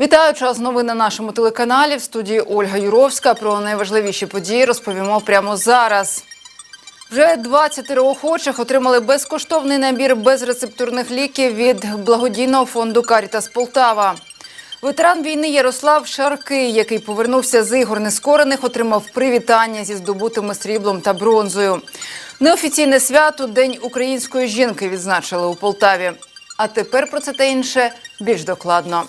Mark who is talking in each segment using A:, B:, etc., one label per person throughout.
A: Вітаю час новин на нашому телеканалі. В студії Ольга Юровська. Про найважливіші події розповімо прямо зараз. Вже 20 охочих отримали безкоштовний набір безрецептурних ліків від благодійного фонду Карітас Полтава. Ветеран війни Ярослав Шаркий, який повернувся з ігор нескорених, отримав привітання зі здобутими сріблом та бронзою. Неофіційне свято День української жінки відзначили у Полтаві. А тепер про це та інше більш докладно.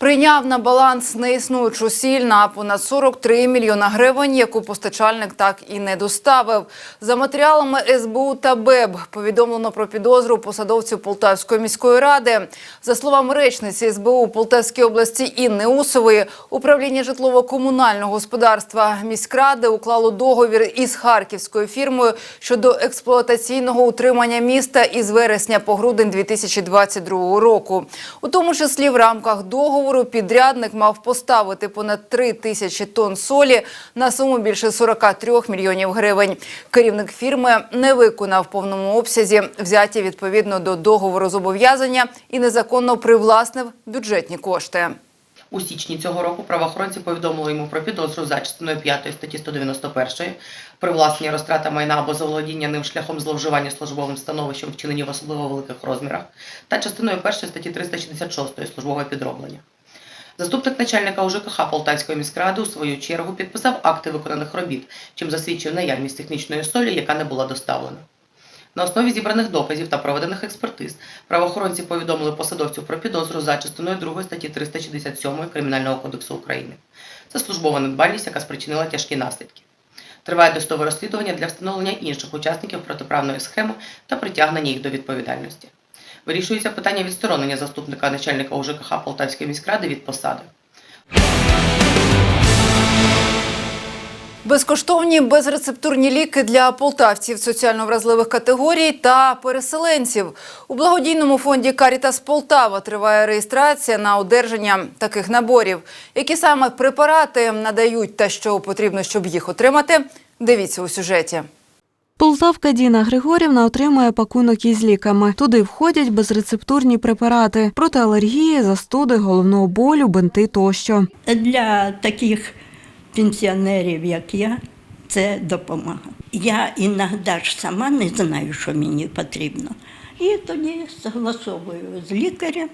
A: Прийняв на баланс неіснуючу сіль на понад 43 мільйона гривень, яку постачальник так і не доставив. За матеріалами СБУ та БЕБ повідомлено про підозру посадовцю Полтавської міської ради. За словами речниці СБУ Полтавській області Інни Усової, управління житлово-комунального господарства міськради уклало договір із харківською фірмою щодо експлуатаційного утримання міста із вересня по грудень 2022 року. У тому числі в рамках договору підрядник мав поставити понад 3 тисячі тонн солі на суму більше 43 мільйонів гривень. Керівник фірми не виконав в повному обсязі взяті відповідно до договору зобов'язання і незаконно привласнив бюджетні кошти.
B: У січні цього року правоохоронці повідомили йому про підозру за частиною 5 статті 191 привласнення розтрата майна або заволодіння ним шляхом зловживання службовим становищем вчинені в особливо великих розмірах та частиною 1 статті 366 службове підроблення. Заступник начальника УЖКХ Полтавської міськради у свою чергу підписав акти виконаних робіт, чим засвідчив наявність технічної солі, яка не була доставлена. На основі зібраних доказів та проведених експертиз правоохоронці повідомили посадовцю про підозру за частиною 2 статті 367 Кримінального кодексу України. Це службова недбальність, яка спричинила тяжкі наслідки. Триває достове розслідування для встановлення інших учасників протиправної схеми та притягнення їх до відповідальності. Вирішується питання відсторонення заступника начальника УЖКХ Полтавської міськради від посади.
A: Безкоштовні безрецептурні ліки для полтавців соціально вразливих категорій та переселенців. У благодійному фонді Карітас Полтава триває реєстрація на одержання таких наборів. Які саме препарати надають та що потрібно, щоб їх отримати, дивіться у сюжеті.
C: Полтавка Діна Григорівна отримує пакунок із ліками. Туди входять безрецептурні препарати проти алергії, застуди, головного болю, бинти тощо.
D: Для таких пенсіонерів, як я, це допомога. Я іноді ж сама не знаю, що мені потрібно. І тоді согласовую з лікарем,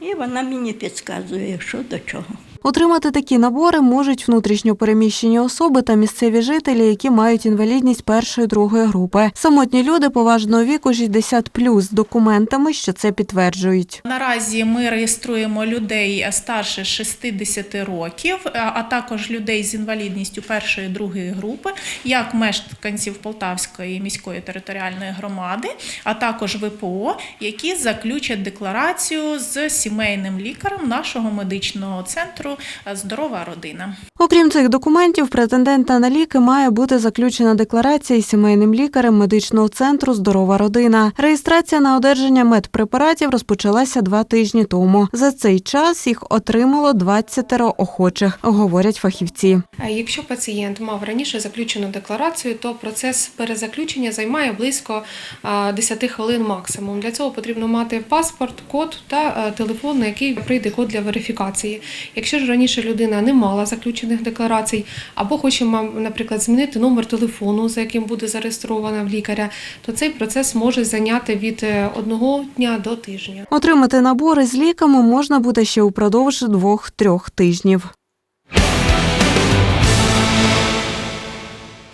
D: і вона мені підказує, що до чого.
C: Отримати такі набори можуть внутрішньо переміщені особи та місцеві жителі, які мають інвалідність першої другої групи. Самотні люди поважного віку 60+, з документами, що це підтверджують.
E: Наразі ми реєструємо людей старше 60 років, а також людей з інвалідністю першої другої групи, як мешканців Полтавської міської територіальної громади, а також ВПО, які заключать декларацію з сімейним лікарем нашого медичного центру Здорова родина.
C: Окрім цих документів, претендента на ліки має бути заключена декларація із сімейним лікарем медичного центру Здорова родина. Реєстрація на одержання медпрепаратів розпочалася два тижні тому. За цей час їх отримало 20 охочих, говорять фахівці.
F: Якщо пацієнт мав раніше заключену декларацію, то процес перезаключення займає близько а, 10 хвилин максимум. Для цього потрібно мати паспорт, код та е, телефон, на який прийде код для верифікації. Якщо ж раніше людина не мала заключених декларацій, або хоче, наприклад, змінити номер телефону, за яким буде зареєстрована в лікаря, то цей процес може зайняти від е, одного дня до тижня.
C: Отримати набори з ліками можна буде ще упродовж двох-трьох тижнів.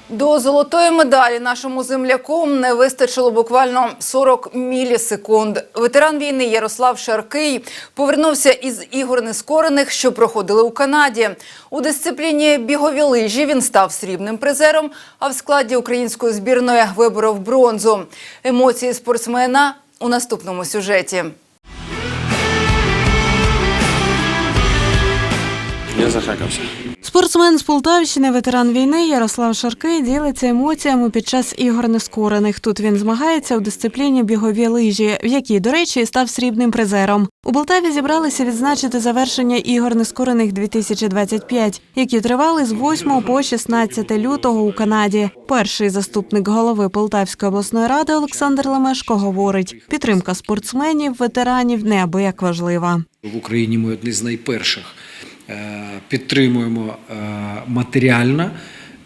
A: До золотої медалі нашому земляку не вистачило буквально 40 мілісекунд. Ветеран війни Ярослав Шаркий повернувся із ігор нескорених, що проходили у Канаді. У дисципліні бігові лижі він став срібним призером, а в складі української збірної виборов бронзу. Емоції спортсмена у наступному сюжеті.
G: не захекався.
C: Спортсмен з Полтавщини, ветеран війни Ярослав Шаркий ділиться емоціями під час ігор нескорених. Тут він змагається у дисципліні бігові лижі, в якій, до речі, став срібним призером. У Полтаві зібралися відзначити завершення ігор нескорених 2025, які тривали з 8 по 16 лютого у Канаді. Перший заступник голови Полтавської обласної ради Олександр Лемешко говорить: підтримка спортсменів, ветеранів неабияк важлива.
H: В Україні ми одні з найперших підтримуємо е, матеріально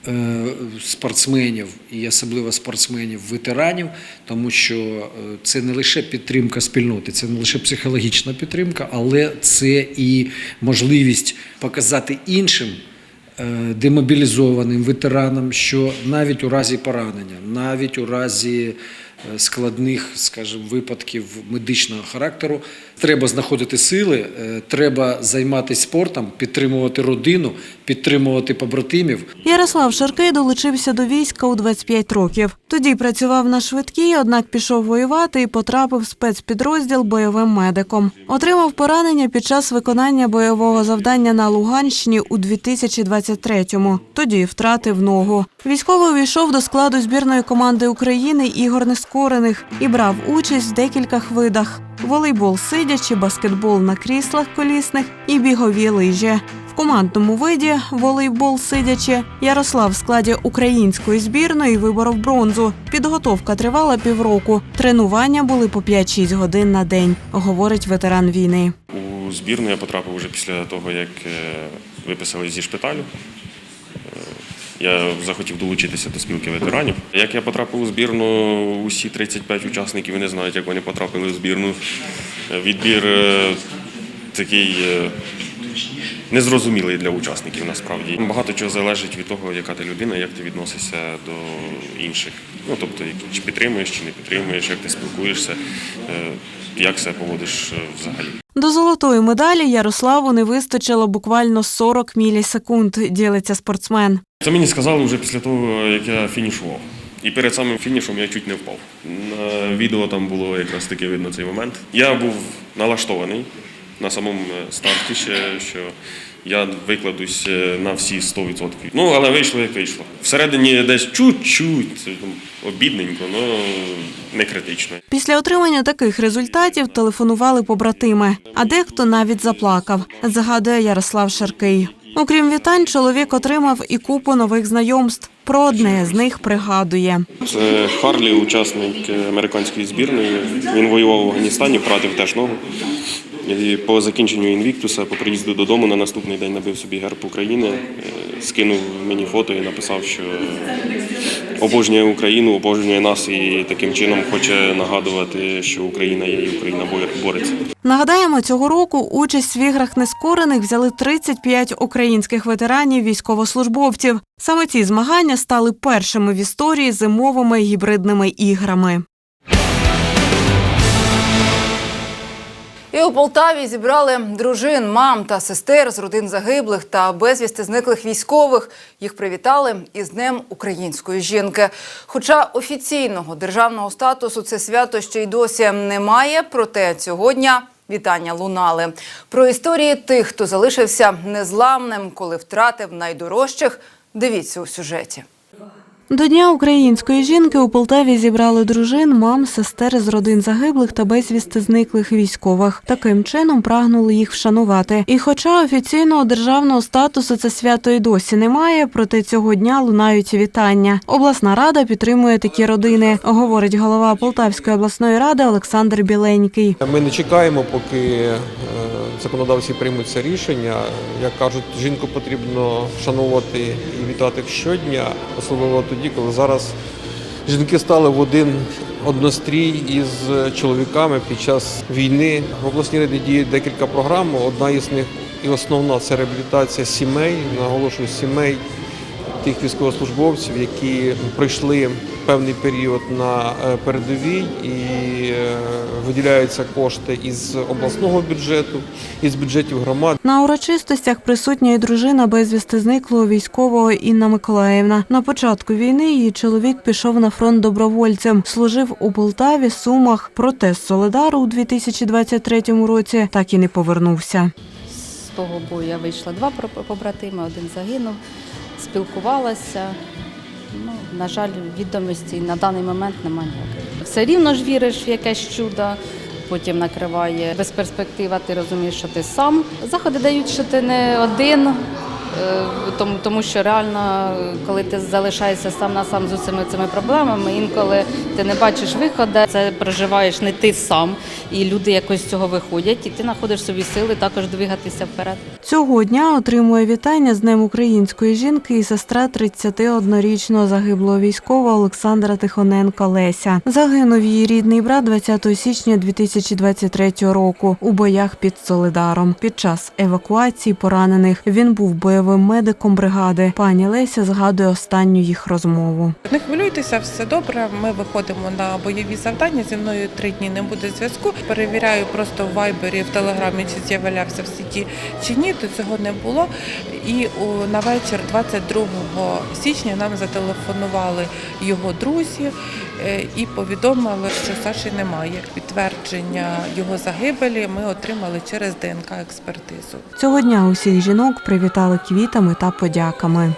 H: е, спортсменів і особливо спортсменів-ветеранів, тому що е, це не лише підтримка спільноти, це не лише психологічна підтримка, але це і можливість показати іншим. е, Демобілізованим ветеранам, що навіть у разі поранення, навіть у разі е, складних, скажімо, випадків медичного характеру, треба знаходити сили, е, треба займатися спортом, підтримувати родину, підтримувати побратимів.
C: Ярослав Шаркей долучився до війська у 25 років. Тоді працював на швидкій, однак пішов воювати і потрапив в спецпідрозділ бойовим медиком. Отримав поранення під час виконання бойового завдання на Луганщині у 2023-му. Тоді втратив ногу. Військовий увійшов до складу збірної команди України ігор нескорених і брав участь в декількох видах: волейбол сидячи, баскетбол на кріслах колісних і бігові лижі. В командному виді волейбол сидячи Ярослав в складі української збірної виборов бронзу. Підготовка тривала півроку. Тренування були по 5-6 годин на день, говорить ветеран війни.
G: У збірну я потрапив вже після того, як е, виписали зі шпиталю. Я захотів долучитися до спілки ветеранів. Як я потрапив у збірну, усі 35 учасників вони знають, як вони потрапили в збірну. Відбір е, такий е, незрозумілий для учасників насправді. Багато чого залежить від того, яка ти людина, як ти відносишся до інших. Ну тобто, чи підтримуєш, чи не підтримуєш, як ти спілкуєшся, е, як себе поводиш взагалі.
C: До золотої медалі Ярославу не вистачило буквально 40 мілісекунд, ділиться спортсмен.
G: Це мені сказали вже після того, як я фінішував. І перед самим фінішом я чуть не впав. На відео там було якраз таки видно цей момент. Я був налаштований на самому е, старті ще, що я викладусь е, на всі 100%. Ну, але вийшло як вийшло. Всередині десь чуть-чуть, обідненько, але не критично.
C: Після отримання таких результатів телефонували побратими, а дехто навіть заплакав, згадує Ярослав Шаркий. Окрім вітань, чоловік отримав і купу нових знайомств. Про одне з них пригадує.
G: Це Харлі, учасник американської збірної. Він воював в Афганістані, втратив теж ногу. І по закінченню інвіктуса, по приїзду додому на наступний день набив собі герб України, е, скинув мені фото і написав, що обожнює Україну, обожнює нас і таким чином хоче нагадувати, що Україна є і Україна бо- бореться.
C: Нагадаємо, цього року участь в іграх нескорених взяли 35 українських ветеранів військовослужбовців. Саме ці змагання стали першими в історії зимовими гібридними іграми.
A: І у Полтаві зібрали дружин, мам та сестер з родин загиблих та безвісти зниклих військових. Їх привітали із Днем української жінки. Хоча офіційного державного статусу це свято ще й досі немає, проте цього дня вітання лунали. Про історії тих, хто залишився незламним, коли втратив найдорожчих. Дивіться у сюжеті.
C: До Дня української жінки у Полтаві зібрали дружин, мам, сестер з родин загиблих та безвісти зниклих військових. Таким чином прагнули їх вшанувати. І хоча офіційного державного статусу це свято і досі немає, проте цього дня лунають вітання. Обласна рада підтримує такі родини, говорить голова Полтавської обласної ради Олександр Біленький.
I: Ми не чекаємо, поки е, законодавці приймуть це рішення. Як кажуть, жінку потрібно шанувати і вітати щодня, особливо тоді, коли зараз жінки стали в один однострій із чоловіками під час війни. В обласній раді діє декілька програм. Одна із них і основна це реабілітація сімей, наголошую сімей тих військовослужбовців, які пройшли певний період на е, передовій і е, виділяються кошти із обласного бюджету, із бюджетів громад.
C: На урочистостях присутня і дружина безвісти зниклого військового Інна Миколаївна. На початку війни її чоловік пішов на фронт добровольцем, служив у Полтаві, Сумах. Проте з Соледару у 2023 році так і не повернувся.
J: З того бою я вийшла два про- побратими, один загинув, спілкувалася. Ну, на жаль, відомості на даний момент немає ніяких. Все рівно ж віриш в якесь чудо, потім накриває безперспектива, ти розумієш, що ти сам. Заходи дають, що ти не один, е, тому, тому що реально, коли ти залишаєшся сам на сам з усіма цими проблемами, інколи ти не бачиш виходу, це проживаєш не ти сам, і люди якось з цього виходять, і ти знаходиш собі сили також двигатися вперед.
C: Цього дня отримує вітання з Днем української жінки і сестра 31-річного загиблого військового Олександра Тихоненка Леся. Загинув її рідний брат 20 січня 2023 року у боях під Солидаром. Під час евакуації поранених він був бойовим медиком бригади. Пані Леся згадує останню їх розмову.
K: Не хвилюйтеся, все добре. Ми виходимо на бойові завдання. Зі мною три дні не буде зв'язку. Перевіряю просто в вайбері, в телеграмі, чи з'являвся в сіті чи ні. То цього не було. І на вечір 22 січня нам зателефонували його друзі е, і повідомили, що Саші немає. Підтвердження його загибелі ми отримали через ДНК експертизу.
C: Цього дня усіх жінок привітали квітами та подяками.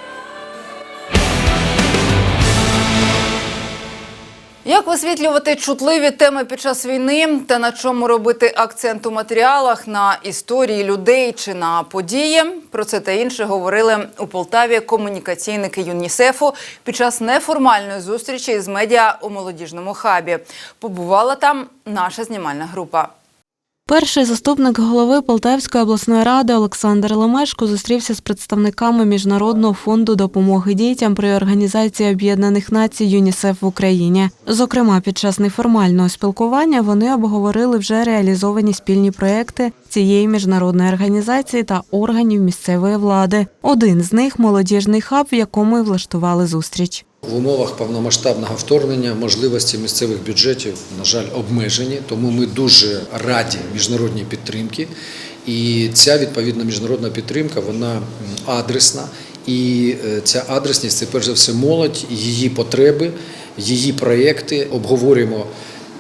A: Як висвітлювати чутливі теми під час війни та на чому робити акцент у матеріалах на історії людей чи на події? Про це та інше говорили у Полтаві комунікаційники ЮНІСЕФу під час неформальної зустрічі з медіа у молодіжному хабі. Побувала там наша знімальна група.
C: Перший заступник голови Полтавської обласної ради Олександр Лемешко зустрівся з представниками Міжнародного фонду допомоги дітям при Організації Об'єднаних Націй ЮНІСЕФ в Україні. Зокрема, під час неформального спілкування вони обговорили вже реалізовані спільні проекти цієї міжнародної організації та органів місцевої влади. Один з них молодіжний хаб, в якому й влаштували зустріч.
H: В умовах повномасштабного вторгнення можливості місцевих бюджетів, на жаль, обмежені, тому ми дуже раді міжнародній підтримки. І ця відповідна міжнародна підтримка вона адресна. І е, ця адресність це перш за все молодь, її потреби, її проєкти. Обговорюємо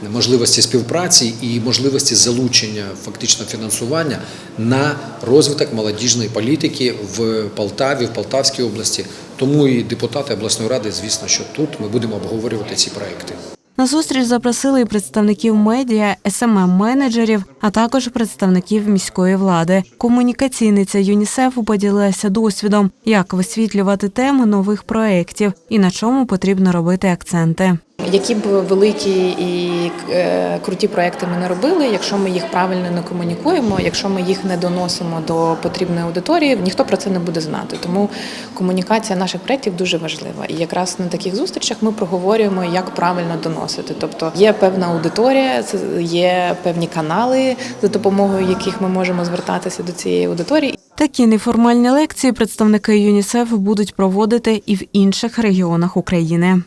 H: можливості співпраці і можливості залучення фактично фінансування на розвиток молодіжної політики в Полтаві, в Полтавській області. Тому і депутати обласної ради, звісно, що тут ми будемо обговорювати ці проекти.
C: На зустріч запросили і представників медіа, СММ менеджерів, а також представників міської влади. Комунікаційниця ЮНІСЕФу поділилася досвідом, як висвітлювати теми нових проєктів і на чому потрібно робити акценти.
L: Які б великі і е, круті проекти ми не робили, якщо ми їх правильно не комунікуємо, якщо ми їх не доносимо до потрібної аудиторії, ніхто про це не буде знати. Тому комунікація наших проєктів дуже важлива. І якраз на таких зустрічах ми проговорюємо, як правильно доносити. Тобто є певна аудиторія, є певні канали, за допомогою яких ми можемо звертатися до цієї аудиторії.
C: Такі неформальні лекції представники ЮНІСЕФ будуть проводити і в інших регіонах України.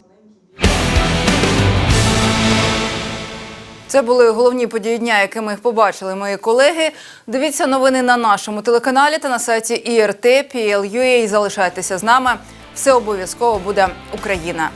A: Це були головні події дня, якими їх побачили мої колеги. Дивіться новини на нашому телеканалі та на сайті IRT.PL.UA. Залишайтеся з нами. Все обов'язково буде Україна.